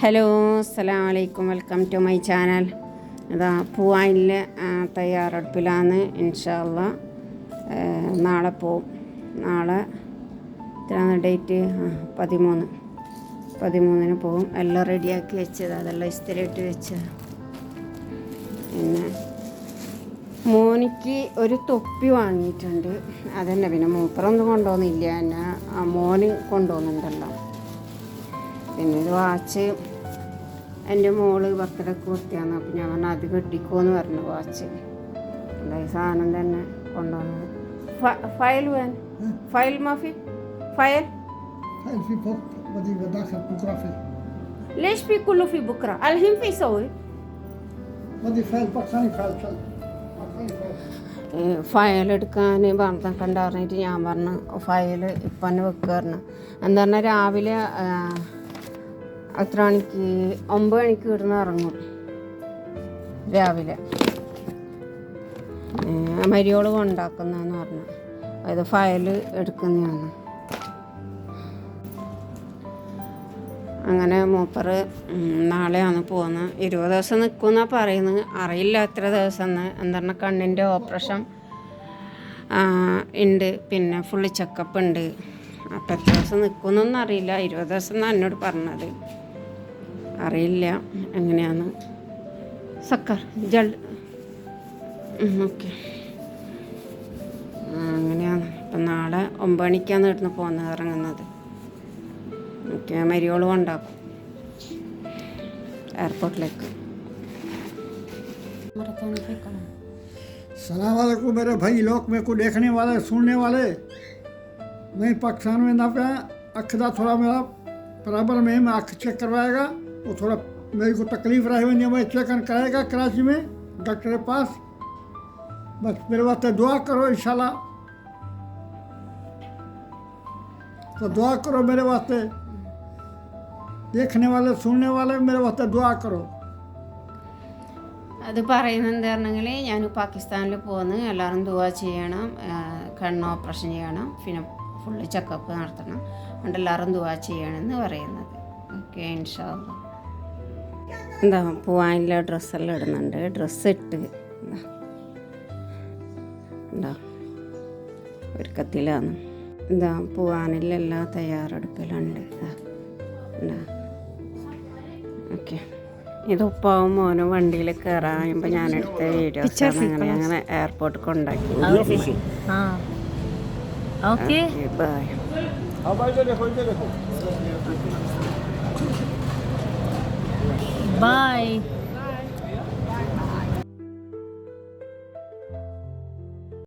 Hello അസ്സലാം വലൈക്കും welcome to my channel. അതാ പൂവാനിൽ തയ്യാറെടുപ്പിലാണ്. ഇൻഷാല്ല നാളെ പോവും. നാളെ എത്രയാണ് ഡേറ്റ്. പതിമൂന്ന്. പതിമൂന്നിന് പോവും. എല്ലാം റെഡിയാക്കി വെച്ചത്. അതെല്ലാം ഇസ്തിരിയിട്ട് വെച്ചത് പിന്നെ മോനിക്ക് ഒരു തൊപ്പി വാങ്ങിയിട്ടുണ്ട്. അതന്നെ. പിന്നെ മൂപ്പറൊന്നും കൊണ്ടുപോകുന്നില്ല. എന്നെ മോന് കൊണ്ടുപോകുന്നുണ്ടല്ലോ. പിന്നെ ഒരു വാച്ച് എൻ്റെ മോള് ബർത്ത്ഡേ കുർത്തിയാണ് അപ്പം ഞാൻ പറഞ്ഞു അത് കെട്ടിക്കോന്ന് പറഞ്ഞു വാച്ച് എന്താ ഈ സാധനം തന്നെ കൊണ്ടുവന്നത് ഫ- ഫയൽ വേൻ ഫയൽ മാഫി ഫയൽ فايل في فوق بدي بداخل بكره فيه ليش في كله في بكرة الحين في يسوي بدي فايل باكستاني فايل فايل باكستاني فايل ഫയൽ എടുക്കാൻ പറഞ്ഞ കണ്ട പറഞ്ഞിട്ട് ഞാൻ പറഞ്ഞു ഫയൽ ഇപ്പം തന്നെ വെക്കുക പറഞ്ഞു എന്താ പറഞ്ഞാൽ രാവിലെ ആ, എത്ര മണിക്ക് ഒമ്പത് മണിക്ക് ഇവിടുന്ന് ഇറങ്ങും. രാവിലെ. മരിയോൾ കൊണ്ടാക്കുന്നതെന്ന് പറഞ്ഞു. അതായത് ഫയൽ എടുക്കുന്നതാണ്. അങ്ങനെ മൂപ്പറ് നാളെയാണ് പോകുന്നത് ഇരുപത് ദിവസം നിൽക്കുമെന്നാണ് പറയുന്നത്. അറിയില്ല എത്ര ദിവസം എന്ന്. എന്താണ് കണ്ണിന്റെ ഓപ്പറേഷൻ ഉണ്ട്. പിന്നെ ഫുള്ള് ചെക്കപ്പ് ഉണ്ട്. അപ്പം എത്ര ദിവസം നിൽക്കുമെന്നൊന്നും അറിയില്ല. ഇരുപത് ദിവസം എന്നാണ് എന്നോട് പറഞ്ഞത്. അറിയില്ല എങ്ങനെയാണ് സക്കർ ജൽ ഓക്കെ അങ്ങനെയാണ് അപ്പം നാളെ ഒമ്പത് മണിക്കാണ് ഇവിടുന്ന് പോകുന്നത് ഇറങ്ങുന്നത് ഓക്കെ മരിയോള് കൊണ്ടാക്കും എയർപോർട്ടിലേക്ക് सलाम वालेकुम मेरे भाई लोग मेरे को देखने वाले सुनने वाले मैं पाकिस्तान में ना पे अख का थोड़ा मेरा प्रॉब्लम है मैं अख चेक करवाएगा वो थोड़ा मेरे को तकलीफ रही हुई मैं चेक कराएगा कराची में डॉक्टर के पास बस मेरे वास्ते दुआ करो इंशाल्लाह तो दुआ करो मेरे वास्ते देखने वाले सुनने वाले मेरे वास्ते दुआ करो അത് പറയുന്നത് എന്താണെങ്കിൽ ഞാൻ പാകിസ്ഥാനിൽ പോകുന്നു എല്ലാവരും ദുവാ ചെയ്യണം ആ, കണ്ണ് ഓപ്പറേഷൻ ചെയ്യണം പിന്നെ ഫുള്ള് ചെക്കപ്പ് നടത്തണം അതുകൊണ്ട് എല്ലാവരും ദുവാ ചെയ്യണമെന്ന് പറയുന്നത് ഓക്കെ ഇൻഷാല്ല എന്താ പോവാനില്ല ഡ്രസ്സെല്ലാം ഇടുന്നുണ്ട്. ഡ്രസ്സ് ഇട്ട് എന്താ ഒരു കത്തിലാന്ന് എന്താ പോവാനില്ല എല്ലാ തയ്യാറെടുപ്പിലുണ്ട്. എന്താ ഓക്കെ. ഇത് ഉപ്പാവും മോനും വണ്ടിയിൽ കയറായുമ്പോൾ ഞാൻ എടുത്ത വീഡിയോസ് അങ്ങനെ അങ്ങനെ എയർപോർട്ട് കൊണ്ടാക്കി. ഓക്കെ. Bye Bye!